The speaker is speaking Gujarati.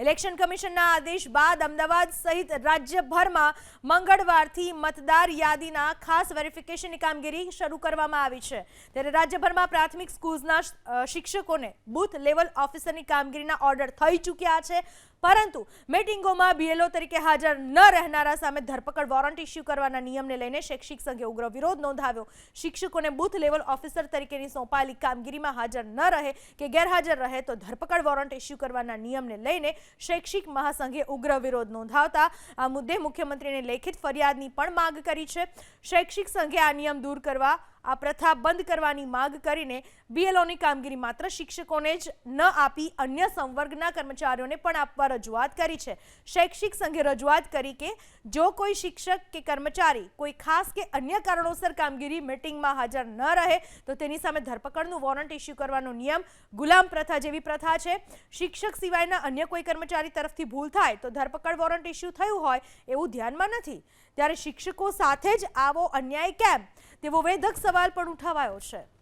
ઇલેક્શન કમિશનના આદેશ બાદ અમદાવાદ સહિત રાજ્યભરમાં મંગળવારથી મતદાર યાદીના ખાસ વેરિફિકેશનની કામગીરી શરૂ કરવામાં આવી છે. ત્યારે રાજ્યભરમાં પ્રાથમિક સ્કૂલ્સના શિક્ષકોને બૂથ લેવલ ઓફિસરની કામગીરીના ઓર્ડર થઈ ચૂક્યા છે. પરંતુ મિટિંગોમાં બીએલઓ તરીકે હાજર ન રહેનારા સામે ધરપકડ વોરંટ ઇસ્યુ કરવાના નિયમને લઈને શૈક્ષિક સંઘે ઉગ્ર વિરોધ નોંધાવ્યો. શિક્ષકોને બૂથ લેવલ ઓફિસર તરીકેની સોંપાયેલી કામગીરીમાં હાજર ન રહે કે ગેરહાજર રહે તો ધરપકડ વોરંટ ઇસ્યુ કરવાના નિયમને લઈને શૈક્ષિક મહાસંઘે ઉગ્ર વિરોધ નોંધાવતા આ મુદ્દે મુખ્યમંત્રીને લેખિત ફરિયાદની પણ માંગ કરી છે. શૈક્ષિક સંઘે આ નિયમ દૂર કરવા, આ પ્રથા બંધ કરવાની માંગ કરીને બીએલઓની કામગીરી માત્ર શિક્ષકોને જ ન આપી, અન્ય સંવર્ગના કર્મચારીઓને પણ આપવા રજૂઆત કરી છે. શૈક્ષિક સંઘે રજૂઆત કરી કે જો કોઈ શિક્ષક કે કર્મચારી કોઈ ખાસ કે અન્ય કારણોસર કામગીરી મિટિંગમાં હાજર ન રહે, તો તેની સામે ધરપકડનું વોરંટ ઇસ્યુ કરવાનો નિયમ ગુલામ પ્રથા જેવી પ્રથા છે. શિક્ષક સિવાયના અન્ય કોઈ કર્મચારી તરફથી ભૂલ થાય તો ધરપકડ વોરંટ ઇસ્યુ થયું હોય એવું ધ્યાનમાં નથી. ત્યારે શિક્ષકો સાથે જ આવો અન્યાય કેમ? તેવો વેધક સવાલ પણ ઉઠાવાયો છે.